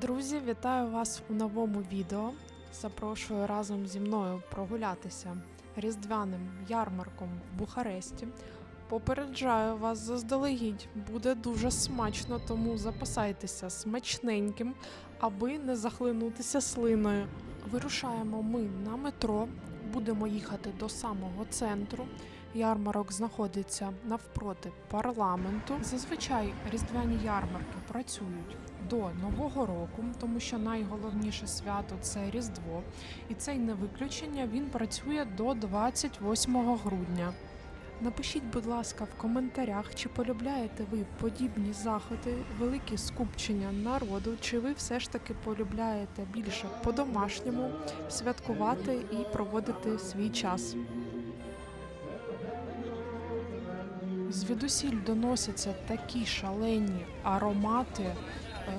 Друзі, вітаю вас у новому відео. Запрошую разом зі мною прогулятися різдвяним ярмарком в Бухаресті. Попереджаю вас заздалегідь, буде дуже смачно, тому запасайтеся смачненьким, аби не захлинутися слиною. Вирушаємо ми на метро, будемо їхати до самого центру. Ярмарок знаходиться навпроти парламенту. Зазвичай різдвяні ярмарки працюють до Нового року, тому що найголовніше свято це Різдво, і це й не виключення. Він працює до 28 грудня. Напишіть, будь ласка, в коментарях, чи полюбляєте ви подібні заходи, великі скупчення народу, чи ви все ж таки полюбляєте більше по-домашньому святкувати і проводити свій час. Звідусіль доносяться такі шалені аромати.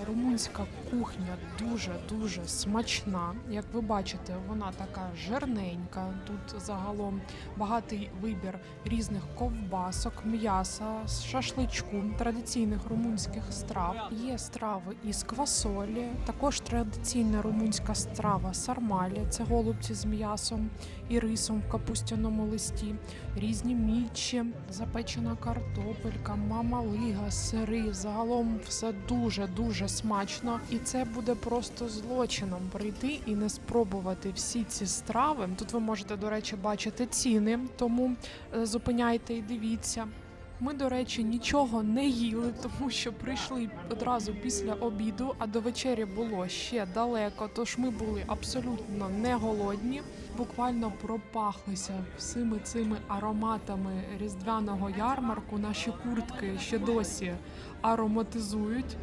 Румунська кухня дуже дуже смачна. Як ви бачите, вона така жирненька. Тут загалом багатий вибір різних ковбасок, м'яса, шашличку, традиційних румунських страв. Є страви із квасолі, також традиційна румунська страва сармалі. Це голубці з м'ясом і рисом в капустяному листі, різні мічі, запечена картопелька, мамалига, сири. Загалом все дуже дуже смачно, і це буде просто злочином прийти і не спробувати всі ці страви. Тут ви можете, до речі, бачити ціни, тому е, зупиняйте і дивіться. Ми, до речі, нічого не їли, тому що прийшли одразу після обіду, а до вечері було ще далеко. Тож ми були абсолютно не голодні, буквально пропахлися всіми цими ароматами різдвяного ярмарку. Наші куртки ще досі ароматизують.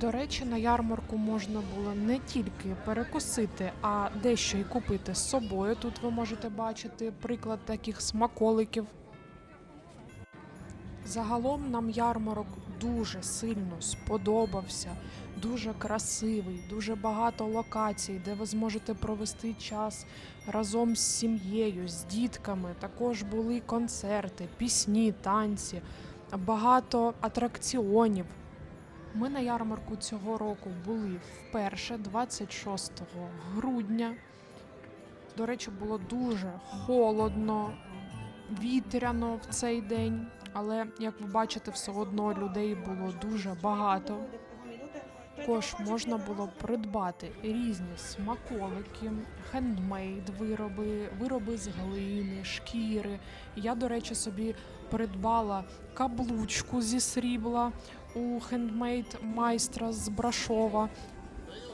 До речі, на ярмарку можна було не тільки перекусити, а дещо й купити з собою. Тут ви можете бачити приклад таких смаколиків. Загалом нам ярмарок дуже сильно сподобався, дуже красивий, дуже багато локацій, де ви зможете провести час разом з сім'єю, з дітками. Також були концерти, пісні, танці, багато атракціонів. Ми на ярмарку цього року були вперше 26 грудня. До речі, було дуже холодно, вітряно в цей день, але як ви бачите, все одно людей було дуже багато. Також можна було придбати різні смаколики, хендмейд вироби, вироби з глини, шкіри. Я, до речі, собі придбала каблучку зі срібла у хендмейд майстра з Брашова.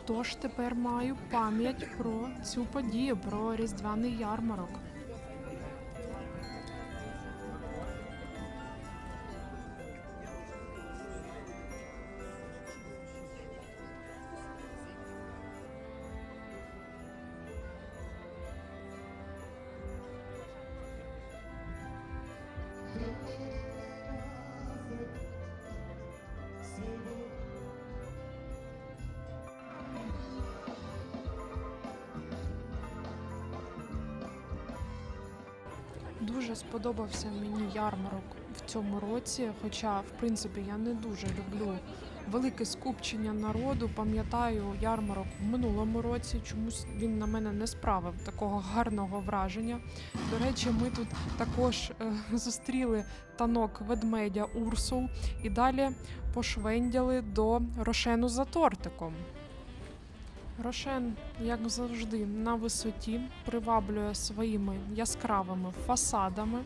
Тож тепер маю пам'ять про цю подію, про різдвяний ярмарок. Дуже сподобався мені ярмарок в цьому році. Хоча, в принципі, я не дуже люблю велике скупчення народу. Пам'ятаю ярмарок в минулому році. Чомусь він на мене не справив такого гарного враження. До речі, ми тут також е, зустріли танок ведмедя Урсул і далі пошвендяли до Рошену за тортиком. Рошен, як завжди, на висоті приваблює своїми яскравими фасадами.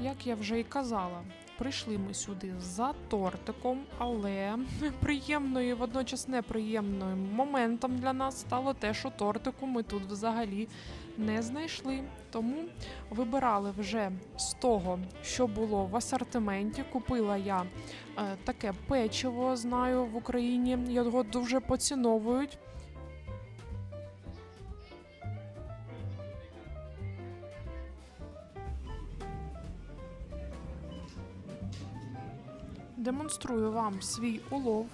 Як я вже й казала, прийшли ми сюди за тортиком, але приємною і водночас неприємним моментом для нас стало те, що тортику ми тут взагалі не знайшли. Тому вибирали вже з того, що було в асортименті. Купила я е, таке печиво, знаю в Україні. Його дуже поціновують. Демонструю вам свій улов.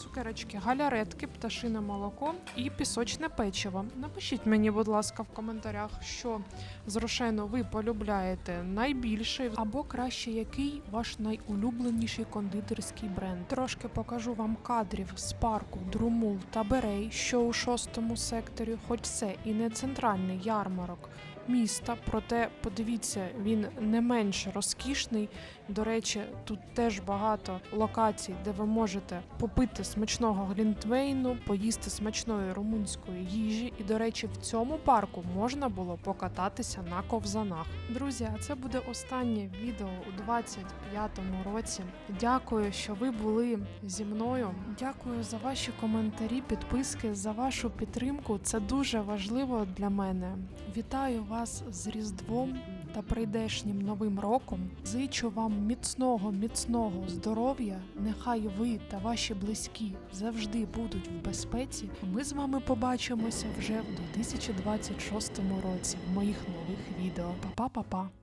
цукерочки, галяретки, пташине молоко і пісочне печиво. Напишіть мені, будь ласка, в коментарях, що з рошену ви полюбляєте найбільше, або краще який ваш найулюбленіший кондитерський бренд. Трошки покажу вам кадрів з парку Друмул та Берей, що у шостому секторі, хоч це і не центральний ярмарок міста, проте подивіться, він не менш розкішний. До речі, тут теж багато локацій, де ви можете попити смачного глінтвейну, поїсти смачної румунської їжі. І, до речі, в цьому парку можна було покататися на ковзанах. Друзі, а це буде останнє відео у 25-му році. Дякую, що ви були зі мною. Дякую за ваші коментарі, підписки, за вашу підтримку. Це дуже важливо для мене. Вітаю вас з Різдвом та прийдешнім новим роком. Зичу вам міцного, міцного здоров'я. Нехай ви та ваші близькі завжди будуть в безпеці. Ми з вами побачимося вже в 2026 році в моїх нових відео. Па-па-па-па!